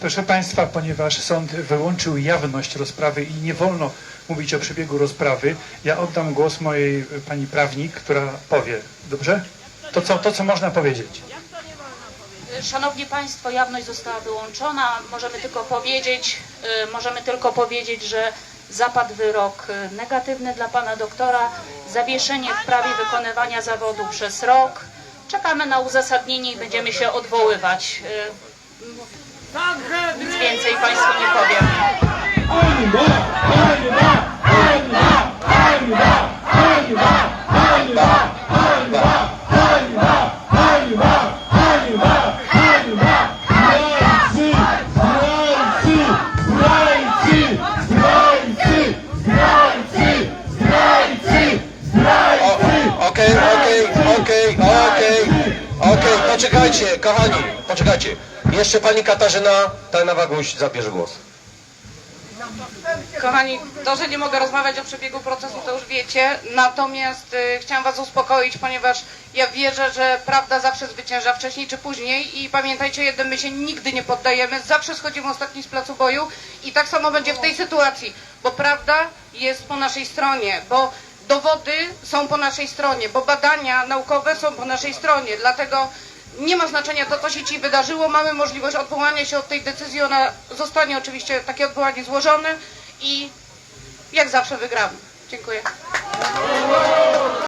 Proszę Państwa, ponieważ sąd wyłączył jawność rozprawy i nie wolno mówić o przebiegu rozprawy, ja oddam głos mojej pani prawnik, która powie. Dobrze? To co, to, co można powiedzieć. Szanowni Państwo, jawność została wyłączona. Możemy tylko powiedzieć, y, możemy tylko powiedzieć, że zapadł wyrok y, negatywny dla pana doktora, zawieszenie w prawie wykonywania zawodu przez rok. Czekamy na uzasadnienie i będziemy się odwoływać. Nic więcej Państwu nie powiem. Okej, okej, okej, okej, okej, poczekajcie, kochani, poczekajcie. Jeszcze pani Katarzyna Tajna-Waguś zabierze głos. Kochani, to, że nie mogę rozmawiać o przebiegu procesu, to już wiecie. Natomiast y, chciałam Was uspokoić, ponieważ ja wierzę, że prawda zawsze zwycięża wcześniej czy później. I pamiętajcie jedno, my się nigdy nie poddajemy, zawsze schodzimy ostatni z placu boju i tak samo będzie w tej sytuacji, bo prawda jest po naszej stronie, bo dowody są po naszej stronie, bo badania naukowe są po naszej stronie. Dlatego nie ma znaczenia to, co się ci wydarzyło. Mamy możliwość odwołania się od tej decyzji. Ona zostanie oczywiście takie odwołanie złożone i jak zawsze wygramy. Dziękuję.